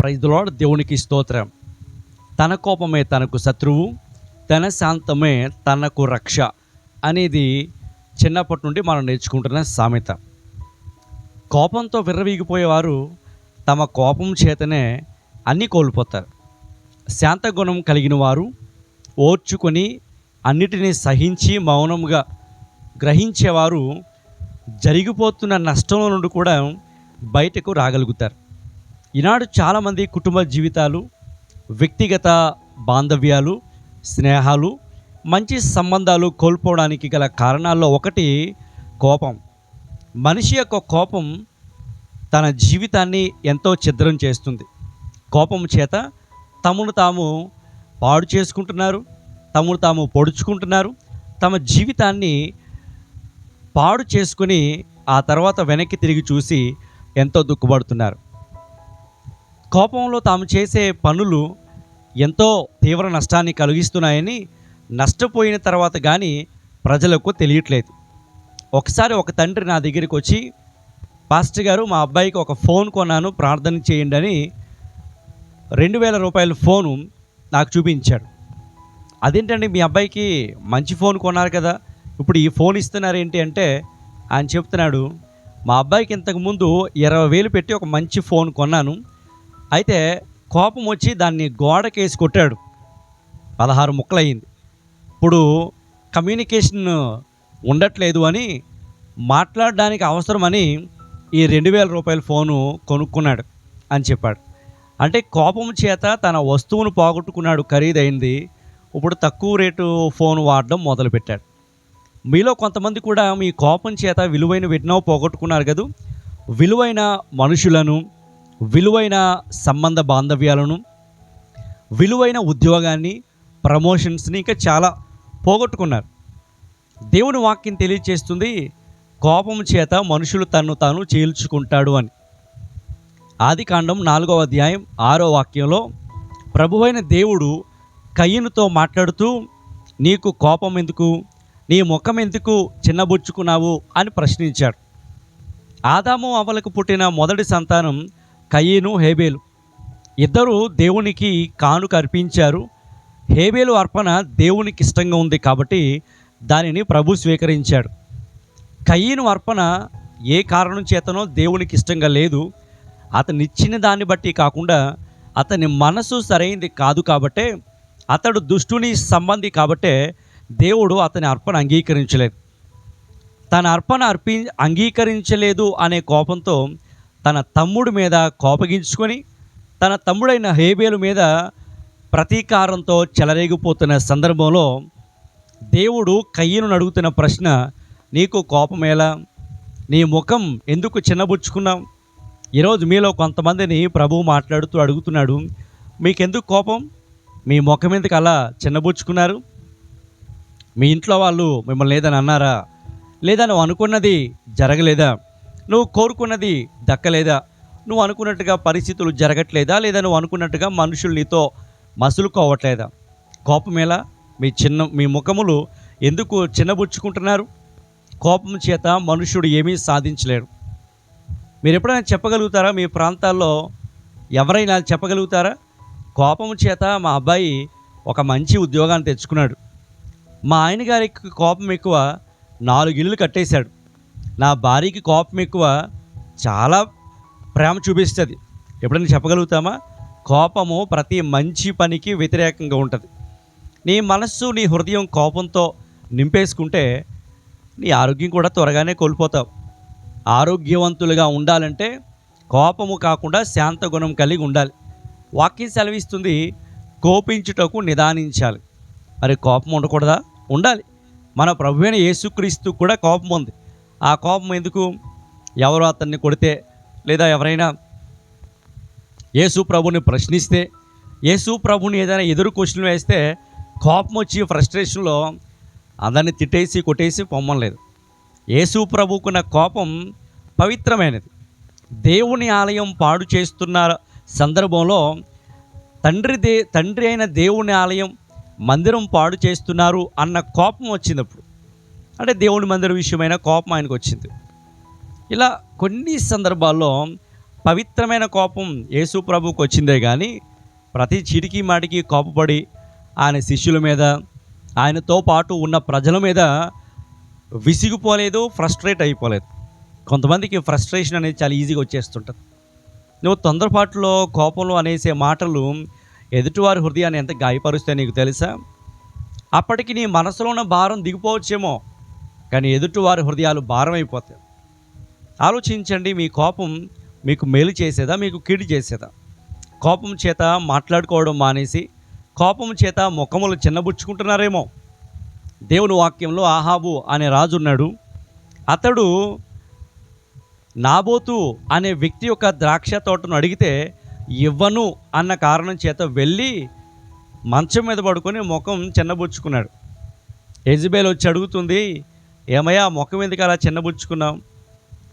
Praise Lord దేవునికి స్తోత్రం. తన కోపమే తనకు శత్రువు తన శాంతమే తనకు రక్ష అనేది చిన్నప్పటి నుండి మనం నేర్చుకుంటున్న సామెత. కోపంతో విర్రవీగిపోయేవారు తమ కోపం చేతనే అన్నీ కోల్పోతారు. శాంత గుణం కలిగిన వారు ఓర్చుకొని అన్నిటినీ సహించి మౌనంగా గ్రహించేవారు జరిగిపోతున్న నష్టం నుండి కూడా బయటకు రాగలుగుతారు. ఈనాడు చాలామంది కుటుంబ జీవితాలు వ్యక్తిగత బాంధవ్యాలు స్నేహాలు మంచి సంబంధాలు కోల్పోవడానికి గల కారణాల్లో ఒకటి కోపం. మనిషి యొక్క కోపం తన జీవితాన్ని ఎంతో ఛిద్రం చేస్తుంది. కోపం చేత తమను తాము పాడు చేసుకుంటున్నారు తమను తాము పొడుచుకుంటున్నారు తమ జీవితాన్ని పాడు చేసుకుని ఆ తర్వాత వెనక్కి తిరిగి చూసి ఎంతో దుఃఖపడుతున్నారు. కోపంలో తాము చేసే పనులు ఎంతో తీవ్ర నష్టాన్ని కలిగిస్తున్నాయని నష్టపోయిన తర్వాత కానీ ప్రజలకు తెలియట్లేదు. ఒకసారి ఒక తండ్రి నా దగ్గరికి వచ్చి పాస్టర్ గారు మా అబ్బాయికి ఒక ఫోన్ కొన్నాను ప్రార్థన చేయండి అని రెండు వేల రూపాయల ఫోను నాకు చూపించాడు. అదేంటండి మీ అబ్బాయికి మంచి ఫోన్ కొన్నారు కదా ఇప్పుడు ఈ ఫోన్ ఇస్తున్నారు ఏంటి అంటే ఆయన చెప్తున్నాడు మా అబ్బాయికి ఇంతకుముందు ఇరవై వేలు పెట్టి ఒక మంచి ఫోన్ కొన్నాను అయితే కోపం వచ్చి దాన్ని గోడకేసి కొట్టాడు. పదహారు ముక్కలయ్యింది. ఇప్పుడు కమ్యూనికేషన్ ఉండట్లేదు అని మాట్లాడడానికి అవసరమని ఈ రెండు వేల రూపాయల ఫోను కొనుక్కున్నాడు అని చెప్పాడు. అంటే కోపం చేత తన వస్తువును పోగొట్టుకున్నాడు ఖరీదైంది. ఇప్పుడు తక్కువ రేటు ఫోన్ వాడడం మొదలుపెట్టాడు. మీలో కొంతమంది కూడా మీ కోపం చేత విలువైన విన్నో పోగొట్టుకున్నారు కదా? విలువైన మనుషులను విలువైన సంబంధ బాంధవ్యాలను విలువైన ఉద్యోగాన్ని ప్రమోషన్స్ని ఇంకా చాలా పోగొట్టుకున్నారు. దేవుని వాక్యం తెలియచేస్తుంది కోపం చేత మనుషులు తన్ను తాను చీల్చుకుంటాడు అని. ఆది కాండం నాలుగవ అధ్యాయం ఆరో వాక్యంలో ప్రభువైన దేవుడు కయ్యనుతో మాట్లాడుతూ నీకు కోపం ఎందుకు? నీ ముఖం ఎందుకు చిన్నబుచ్చుకున్నావు? అని ప్రశ్నించాడు. ఆదాము అవలకు పుట్టిన మొదటి సంతానం కయ్యను హేబేలు. ఇద్దరు దేవునికి కానుక అర్పించారు. హేబేలు అర్పణ దేవునికి ఇష్టంగా ఉంది కాబట్టి దానిని ప్రభు స్వీకరించాడు. కయ్యను అర్పణ ఏ కారణం చేతనో దేవునికి ఇష్టంగా లేదు. అతను ఇచ్చిన దాన్ని బట్టి కాకుండా అతని మనసు సరైంది కాదు కాబట్టే అతడు దుష్టుని సంబంధి కాబట్టే దేవుడు అతని అర్పణ అంగీకరించలేదు. తన అర్పణ అర్పి అంగీకరించలేదు అనే కోపంతో తన తమ్ముడి మీద కోపగించుకొని తన తమ్ముడైన హేబేలు మీద ప్రతీకారంతో చెలరేగిపోతున్న సందర్భంలో దేవుడు కయ్యను అడుగుతున్న ప్రశ్న నీకు కోపం ఎలా? నీ ముఖం ఎందుకు చిన్నబుచ్చుకున్నావు? ఈరోజు మీలో కొంతమందిని ప్రభు మాట్లాడుతూ అడుగుతున్నాడు మీకెందుకు కోపం? మీ ముఖం ఎందుకు అలా చిన్నబుచ్చుకున్నారు? మీ ఇంట్లో వాళ్ళు మిమ్మల్ని లేదని అన్నారా? లేదా నువ్వు అనుకున్నది జరగలేదా? నువ్వు కోరుకున్నది దక్కలేదా? నువ్వు అనుకున్నట్టుగా పరిస్థితులు జరగట్లేదా? లేదా నువ్వు అనుకున్నట్టుగా మనుషులు నీతో మసులుకోవట్లేదా? కోపం ఎలా? మీ చిన్న మీ ముఖములు ఎందుకు చిన్నబుచ్చుకుంటున్నారు? కోపం చేత మనుషుడు ఏమీ సాధించలేడు. మీరు ఎప్పుడైనా చెప్పగలుగుతారా? మీ ప్రాంతాల్లో ఎవరైనా చెప్పగలుగుతారా? కోపం చేత మా అబ్బాయి ఒక మంచి ఉద్యోగాన్ని తెచ్చుకున్నాడు. మా ఆయన గారికి కోపం ఎక్కువ నాలుగు ఇళ్ళు కట్టేశాడు. నా భార్యకి కోపం ఎక్కువ చాలా ప్రేమ చూపిస్తుంది. ఎప్పుడైనా చెప్పగలుగుతామా? కోపము ప్రతి మంచి పనికి వ్యతిరేకంగా ఉంటుంది. నీ మనస్సు నీ హృదయం కోపంతో నింపేసుకుంటే నీ ఆరోగ్యం కూడా త్వరగానే కోల్పోతావు. ఆరోగ్యవంతులుగా ఉండాలంటే కోపము కాకుండా శాంత గుణం కలిగి ఉండాలి. వాక్యం సెలవిస్తుంది కోపించుటకు నిదానించాలి. మరి కోపం ఉండకూడదా? ఉండాలి. మన ప్రభువైన యేసుక్రీస్తు కూడా కోపం ఉంది. ఆ కోపం ఎందుకు? ఎవరు అతన్ని కొడితే లేదా ఎవరైనా యేసు ప్రభుని ప్రశ్నిస్తే యేసు ప్రభుని ఏదైనా ఎదురు క్వశ్చన్ వేస్తే కోపం వచ్చి ఫ్రస్ట్రేషన్లో అందరిని తిట్టేసి కొట్టేసి పొమ్మలేదు యేసు ప్రభుకున్న కోపం పవిత్రమైనది. దేవుని ఆలయం పాడు చేస్తున్న సందర్భంలో తండ్రి దే తండ్రి అయిన దేవుని ఆలయం మందిరం పాడు చేస్తున్నారు అన్న కోపం వచ్చినప్పుడు అంటే దేవుని మందిరం విషయమైన కోపం ఆయనకు వచ్చింది. ఇలా కొన్ని సందర్భాల్లో పవిత్రమైన కోపం యేసు ప్రభువుకు వచ్చిందే కానీ ప్రతి చిటికి మాటికి కోపపడి ఆయన శిష్యుల మీద ఆయనతో పాటు ఉన్న ప్రజల మీద విసిగిపోలేదు ఫ్రస్ట్రేట్ అయిపోలేదు. కొంతమందికి ఫ్రస్ట్రేషన్ అనేది చాలా ఈజీగా వచ్చేస్తుంటుంది. నువ్వు తొందరపాటులో కోపంలో అనేసే మాటలు ఎదుటివారి హృదయాన్ని ఎంత గాయపరుస్తాయో నీకు తెలుసా? అప్పటికి నీ మనసులో ఉన్న భారం దిగిపోవచ్చేమో. కానీ ఎదుటివారి హృదయాలు భారమైపోతాయి. ఆలోచించండి మీ కోపం మీకు మేలు చేసేదా మీకు కీడు చేసేదా? కోపం చేత మాట్లాడుకోవడం మానేసి కోపం చేత ముఖములు చిన్నబుచ్చుకుంటున్నారేమో. దేవుని వాక్యంలో ఆహాబు అనే రాజు ఉన్నాడు అతడు నాబోతు అనే వ్యక్తి యొక్క ద్రాక్ష తోటను అడిగితే ఇవ్వను అన్న కారణం చేత వెళ్ళి మంచం మీద పడుకొని ముఖం చిన్నబుచ్చుకున్నాడు. ఎజిబేల్ వచ్చి అడుగుతుంది ఏమయ్యా ముఖం ఎందుకు అలా చిన్నబుచ్చుకున్నాం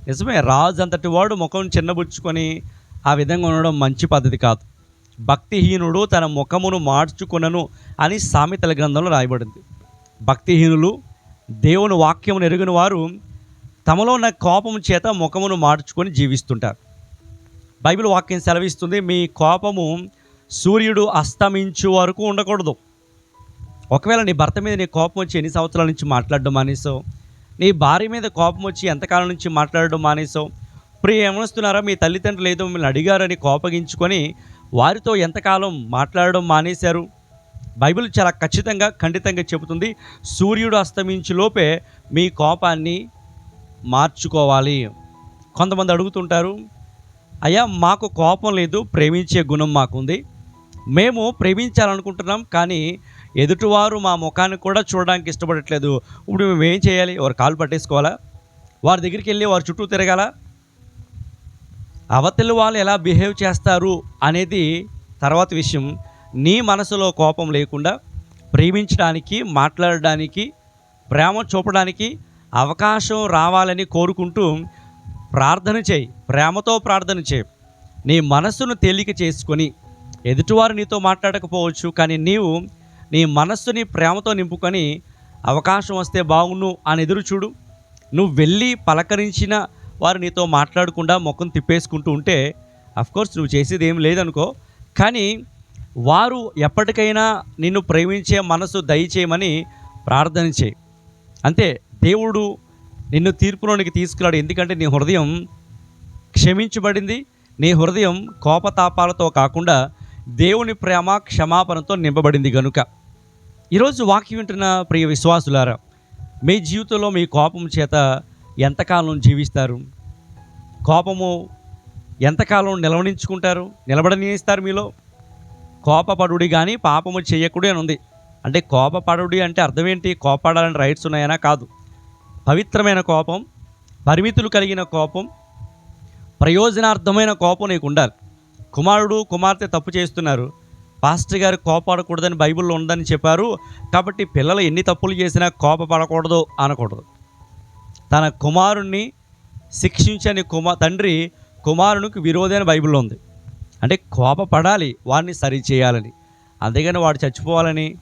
నిజమే రాజు అంతటి వాడు ముఖం చిన్నబుచ్చుకొని ఆ విధంగా ఉండడం మంచి పద్ధతి కాదు. భక్తిహీనుడు తన ముఖమును మార్చుకునను అని సామెతల గ్రంథంలో రాయబడింది. భక్తిహీనులు దేవుని వాక్యమును ఎరుగిన వారు తమలో ఉన్న కోపం చేత ముఖమును మార్చుకొని జీవిస్తుంటారు. బైబిల్ వాక్యం సెలవిస్తుంది మీ కోపము సూర్యుడు అస్తమించు వరకు ఉండకూడదు. ఒకవేళ నీ భర్త మీద నీ కోపం వచ్చి ఎన్ని సంవత్సరాల నుంచి మాట్లాడడం మానేసావు నీ భార్య మీద కోపం వచ్చి ఎంతకాలం నుంచి మాట్లాడడం మానేసావు ప్రియ ఏమనుస్తున్నారా? మీ తల్లిదండ్రులు ఏదో మిమ్మల్ని అడిగారని కోపగించుకొని వారితో ఎంతకాలం మాట్లాడడం మానేశారు? బైబిల్ చాలా ఖచ్చితంగా ఖండితంగా చెబుతుంది సూర్యుడు అస్తమించి లోపే మీ కోపాన్ని మార్చుకోవాలి. కొంతమంది అడుగుతుంటారు అయ్యా మాకు కోపం లేదు ప్రేమించే గుణం మాకుంది. మేము ప్రేమించాలనుకుంటున్నాం కానీ ఎదుటివారు మా ముఖాన్ని కూడా చూడడానికి ఇష్టపడట్లేదు. ఇప్పుడు మేము ఏం చేయాలి? వారు కాలు పట్టేసుకోవాలా? వారి దగ్గరికి వెళ్ళి వారి చుట్టూ తిరగాల? అవతలి వాళ్ళు ఎలా బిహేవ్ చేస్తారు అనేది తర్వాత విషయం. నీ మనసులో కోపం లేకుండా ప్రేమించడానికి మాట్లాడడానికి ప్రేమ చూపడానికి అవకాశం రావాలని కోరుకుంటూ ప్రార్థన చేయి. ప్రేమతో ప్రార్థన చేయి. నీ మనసును తేలిక చేసుకొని ఎదుటివారు నీతో మాట్లాడకపోవచ్చు కానీ నీవు నీ మనస్సుని ప్రేమతో నింపుకొని అవకాశం వస్తే బాగుండు అని ఎదురు చూడు. నువ్వు వెళ్ళి పలకరించిన వారు నీతో మాట్లాడకుండా ముఖం తిప్పేసుకుంటూ ఉంటే అఫ్కోర్స్ నువ్వు చేసేది ఏం లేదనుకో కానీ వారు ఎప్పటికైనా నిన్ను ప్రేమించే మనసు దయచేయమని ప్రార్థన చేయి. అంతే దేవుడు నిన్ను తీర్పులోనికి తీసుకురాడు. ఎందుకంటే నీ హృదయం క్షమించబడింది. నీ హృదయం కోపతాపాలతో కాకుండా దేవుని ప్రేమ క్షమాపణతో నింపబడింది గనుక. ఈరోజు వాక్యం వింటున్న ప్రియ విశ్వాసులారా మీ జీవితంలో మీ కోపం చేత ఎంతకాలం జీవిస్తారు? కోపము ఎంతకాలం నిలవనించుకుంటారు నిలబడనిస్తారు మీలో? కోపపడుడి కానీ పాపము చేయకుడి అని ఉంది. అంటే కోపపడుడి అంటే అర్థం ఏంటి? కోపడాలని రైట్స్ ఉన్నాయనా కాదు. పవిత్రమైన కోపం పరిమితులు కలిగిన కోపం ప్రయోజనార్థమైన కోపం నీకు ఉండాలి కుమారుడు కుమార్తె తప్పు చేస్తున్నారు. పాస్టర్ గారు కోపాడకూడదని బైబిల్లో ఉందని చెప్పారు. కాబట్టి పిల్లలు ఎన్ని తప్పులు చేసినా కోపపడకూడదు అనకూడదు. తన కుమారుణ్ణి శిక్షించని కుమా తండ్రి కుమారునికి విరోధైన బైబిల్లో ఉంది. అంటే కోపపడాలి వాడిని సరి చేయాలని. అందుకని వాడు చచ్చిపోవాలని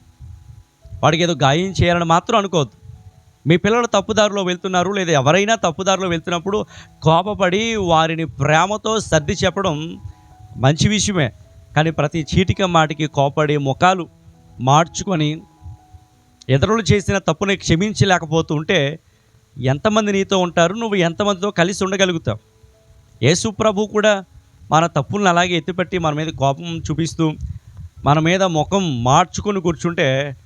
వాడికి ఏదో గాయం చేయాలని మాత్రం అనుకోవద్దు. మీ పిల్లలు తప్పుదారిలో వెళ్తున్నారు లేదా ఎవరైనా తప్పుదారిలో వెళ్తున్నప్పుడు కోపపడి వారిని ప్రేమతో సర్ది చెప్పడం మంచి విషయమే. కానీ ప్రతి చీటిక మాటికి కోపడి ముఖాలు మార్చుకొని ఇతరులు చేసిన తప్పుని క్షమించలేకపోతూ ఉంటే ఎంతమంది నీతో ఉంటారు? నువ్వు ఎంతమందితో కలిసి ఉండగలుగుతావు? యేసు ప్రభు కూడా మన తప్పులను అలాగే ఎత్తిపెట్టి మన మీద కోపం చూపిస్తూ మన మీద ముఖం మార్చుకొని కూర్చుంటే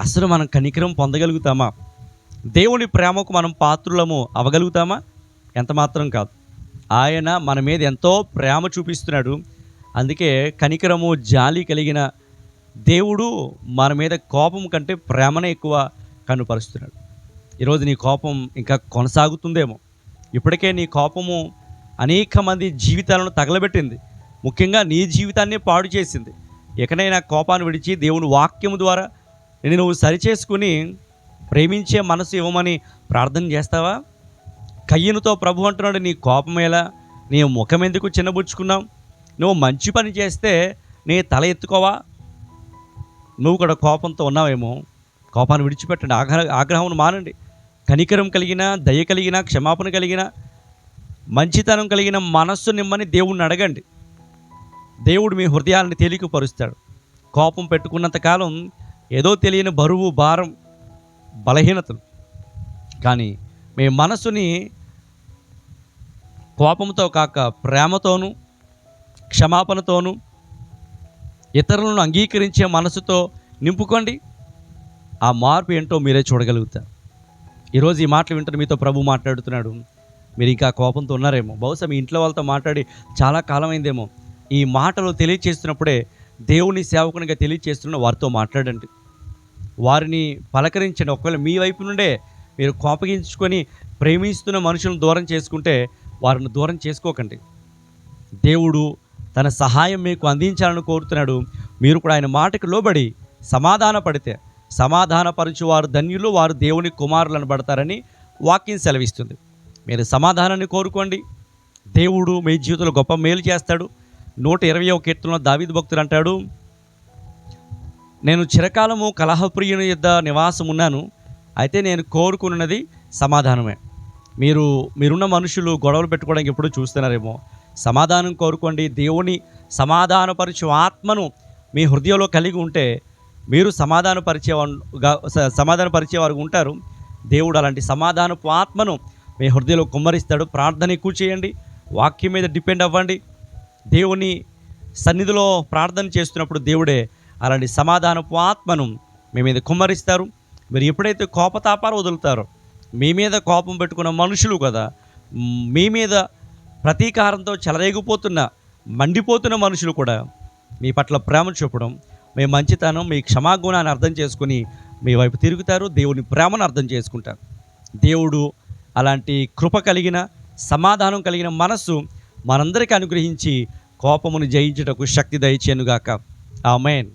అసలు మనం కనికరం పొందగలుగుతామా? దేవుని ప్రేమకు మనం పాత్రులము అవగలుగుతామా? ఎంత మాత్రం కాదు. ఆయన మన మీద ఎంతో ప్రేమ చూపిస్తున్నాడు. అందుకే కనికరము జాలి కలిగిన దేవుడు మన మీద కోపం కంటే ప్రేమనే ఎక్కువ కనుపరుస్తున్నాడు. ఈరోజు నీ కోపం ఇంకా కొనసాగుతుందేమో. ఇప్పటికే నీ కోపము అనేక మంది జీవితాలను తగలబెట్టింది. ముఖ్యంగా నీ జీవితాన్ని పాడు చేసింది. ఎక్కడైనా కోపాన్ని విడిచి దేవుని వాక్యము ద్వారా నేను నువ్వు సరిచేసుకుని ప్రేమించే మనసు ఇవ్వమని ప్రార్థన చేస్తావా? కయ్యనుతో ప్రభు అంటున్నాడు నీ కోపం ఎలా? నీ ముఖం ఎందుకు చిన్నబుచ్చుకున్నావు? నువ్వు మంచి పని చేస్తే నీ తల ఎత్తుకోవా? నువ్వు కూడా కోపంతో ఉన్నావేమో. కోపాన్ని విడిచిపెట్టండి. ఆగ్రహ ఆగ్రహం మానండి. కనికరం కలిగిన దయ కలిగిన క్షమాపణ కలిగిన మంచితనం కలిగిన మనస్సు నిమ్మని దేవుణ్ణి అడగండి. దేవుడు మీ హృదయాలను తేలికపరుస్తాడు. కోపం పెట్టుకున్నంత కాలం ఏదో తెలియని బరువు భారం బలహీనతలు. కానీ మీ మనసుని కోపంతో కాక ప్రేమతోనూ క్షమాపణతోనూ ఇతరులను అంగీకరించే మనసుతో నింపుకోండి. ఆ మార్పు ఏంటో మీరే చూడగలుగుతారు. ఈరోజు ఈ మాటలు వింటారు మీతో ప్రభు మాట్లాడుతున్నాడు. మీరు ఇంకా కోపంతో ఉన్నారేమో. బహుశా మీ ఇంట్లో వాళ్ళతో మాట్లాడి చాలా కాలం అయిందేమో ఈ మాటలు తెలియచేస్తున్నప్పుడే దేవుని సేవకునిగా తెలియచేస్తున్న వారితో మాట్లాడండి. వారిని పలకరించండి. ఒకవేళ మీ వైపు నుండే మీరు కోపగించుకొని ప్రేమిస్తున్న మనుషులను దూరం చేసుకుంటే వారిని దూరం చేసుకోకండి. దేవుడు తన సహాయం మీకు అందించాలని కోరుతున్నాడు. మీరు కూడా ఆయన మాటకు లోబడి సమాధాన పడితే సమాధానపరచు వారు ధన్యులు వారు దేవుని కుమారులను పడతారని వాక్యం సెలవిస్తుంది. మీరు సమాధానాన్ని కోరుకోండి. దేవుడు మీ జీవితంలో గొప్ప మేలు చేస్తాడు. నూట ఇరవై ఒక కీర్తనలో దావిద్ భక్తులు అంటాడు నేను చిరకాలము కలహప్రియుని యొద్ద నివాసం ఉన్నాను. అయితే నేను కోరుకున్నది సమాధానమే. మీరు మీరున్న మనుషులు గొడవలు పెట్టుకోవడానికి ఎప్పుడు చూస్తున్నారేమో. సమాధానం కోరుకోండి. దేవుని సమాధానపరచు ఆత్మను మీ హృదయంలో కలిగి ఉంటే మీరు సమాధానపరిచే స- సమాధానపరిచేవారు ఉంటారు. దేవుడు అలాంటి సమాధానపు ఆత్మను మీ హృదయంలో కుమ్మరిస్తాడు. ప్రార్థన ఎక్కువ చేయండి. వాక్యం మీద డిపెండ్ అవ్వండి. దేవుని సన్నిధిలో ప్రార్థన చేస్తున్నప్పుడు దేవుడే అలాంటి సమాధానపు ఆత్మను మీ మీద కుమ్మరిస్తారు. మీరు ఎప్పుడైతే కోపతాపాలు వదులుతారో మీ మీద కోపం పెట్టుకున్న మనుషులు కదా మీ మీద ప్రతీకారంతో చెలరేగిపోతున్న మండిపోతున్న మనుషులు కూడా మీ పట్ల ప్రేమ చూపడం మీ మంచితనం మీ క్షమాగుణాన్ని అర్థం చేసుకుని మీ వైపు తిరుగుతారు. దేవుని ప్రేమను అర్థం చేసుకుంటారు. దేవుడు అలాంటి కృప కలిగిన సమాధానం కలిగిన మనస్సు మనందరికీ అనుగ్రహించి కోపమును జయించుటకు శక్తి దయచేనుగాక ఆమెన్.